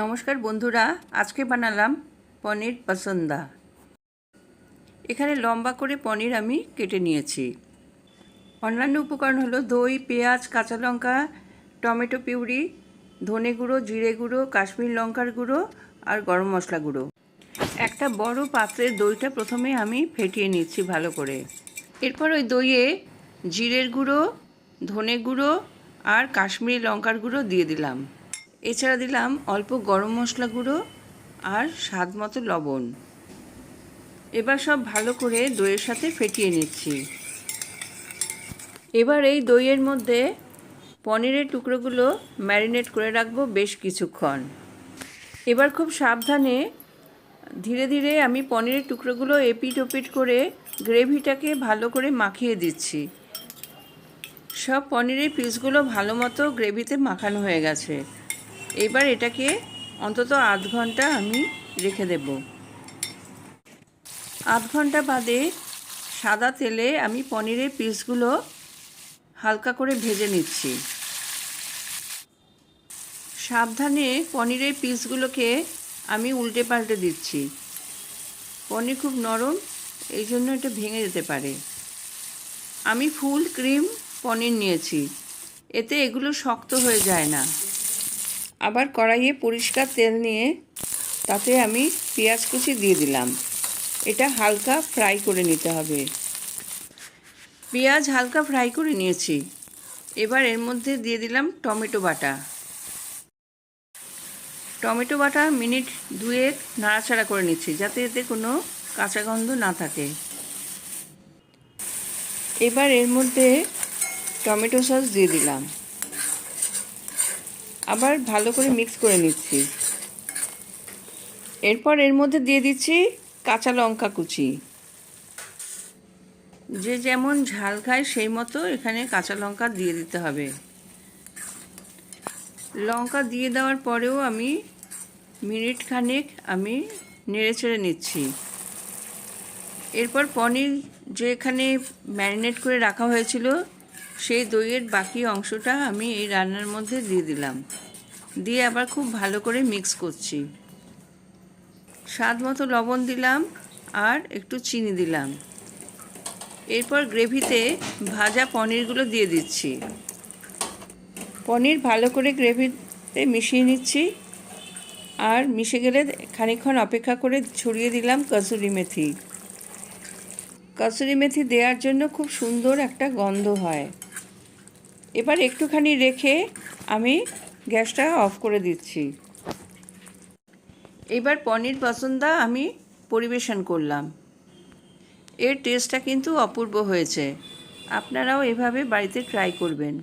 নমস্কার বন্ধুরা, আজকে বানালাম পনির পসন্দা এখানে লম্বা করে পনির আমি কেটে নিয়েছি। অন্যান্য উপকরণ হলো দই, পেঁয়াজ, কাঁচা লঙ্কা, টমেটো পিউরি, ধনে গুঁড়ো, জিরে গুঁড়ো, কাশ্মীর লঙ্কার গুঁড়ো আর গরম মশলা গুঁড়ো। একটা বড় পাত্রের দইটা প্রথমে আমি ফেটিয়ে নিচ্ছি ভালো করে। এরপর ওই দইয়ে জিরের গুঁড়ো, ধনে গুঁড়ো আর কাশ্মীরি লঙ্কার গুঁড়ো দিয়ে দিলাম। এছাড়া দিলাম অল্প গরম মশলা গুঁড়ো আর স্বাদ মতো লবণ। এবার সব ভালো করে দইয়ের সাথে ফেটিয়ে নিচ্ছি। এবার এই দইয়ের মধ্যে পনিরের টুকরোগুলো ম্যারিনেট করে রাখব বেশ কিছুক্ষণ। এবার খুব সাবধানে ধীরে ধীরে আমি পনিরের টুকরোগুলো এপিট ওপিট করে গ্রেভিটাকে ভালো করে মাখিয়ে দিচ্ছি। সব পনিরের পিসগুলো ভালো মতো গ্রেভিতে মাখানো হয়ে গেছে। এবার এটাকে অন্তত আধ ঘণ্টা আমি রেখে দেব। আধ ঘণ্টা বাদে সাদা তেলে আমি পনিরের পিসগুলো হালকা করে ভেজে নিচ্ছি। সাবধানে পনিরের পিসগুলোকে আমি উল্টে পাল্টে দিচ্ছি। পনির খুব নরম, এই জন্য এটা ভেঙে যেতে পারে। আমি ফুল ক্রিম পনির নিয়েছি, এতে এগুলো শক্ত হয়ে যায় না। আবার কড়াইয়ে পরিষ্কার তেল নিয়ে তাতে আমি পেঁয়াজ কুচি দিয়ে দিলাম। এটা হালকা ফ্রাই করে নিতে হবে। পেঁয়াজ হালকা ফ্রাই করে নিয়েছি। এবার এর মধ্যে দিয়ে দিলাম টমেটো বাটা। টমেটো বাটা মিনিট দুয়েক নাড়াচাড়া করে নিচ্ছি যাতে এতে কোনো কাঁচা গন্ধ না থাকে। এবার এর মধ্যে টমেটো সস দিয়ে দিলাম। আবার ভালো করে মিক্স করে নিচ্ছি। এরপর এর মধ্যে দিয়ে দিচ্ছি কাঁচা লঙ্কা কুচি। যে যেমন ঝাল খায় সেই মতো এখানে কাঁচা লঙ্কা দিয়ে দিতে হবে। লঙ্কা দিয়ে দেওয়ার পরেও আমি মিনিট খানেক আমি নেড়ে চেড়ে নিচ্ছি। এরপর পনির যে এখানে ম্যারিনেট করে রাখা হয়েছিল সেই দইয়ের বাকি অংশটা আমি এই রান্নার মধ্যে দিয়ে দিলাম। দিয়ে আবার খুব ভালো করে মিক্স করছি। স্বাদ মতো লবণ দিলাম আর একটু চিনি দিলাম। এরপর গ্রেভিতে ভাজা পনিরগুলো দিয়ে দিচ্ছি। পনির ভালো করে গ্রেভিতে মিশিয়ে নিচ্ছি। আর মিশে গেলে খানিক্ষণ অপেক্ষা করে ছড়িয়ে দিলাম কসুরি মেথি। কসুরি মেথি দেওয়ার জন্য খুব সুন্দর একটা গন্ধ হয়। এবার একটুখানি রেখে আমি গ্যাসটা অফ করে দিচ্ছি। এবার পনির পছন্দা আমি পরিবেশন করলাম। এর টেস্টটা কিন্তু অপূর্ব হয়েছে। আপনারাও এভাবে বাড়িতে ট্রাই করবেন।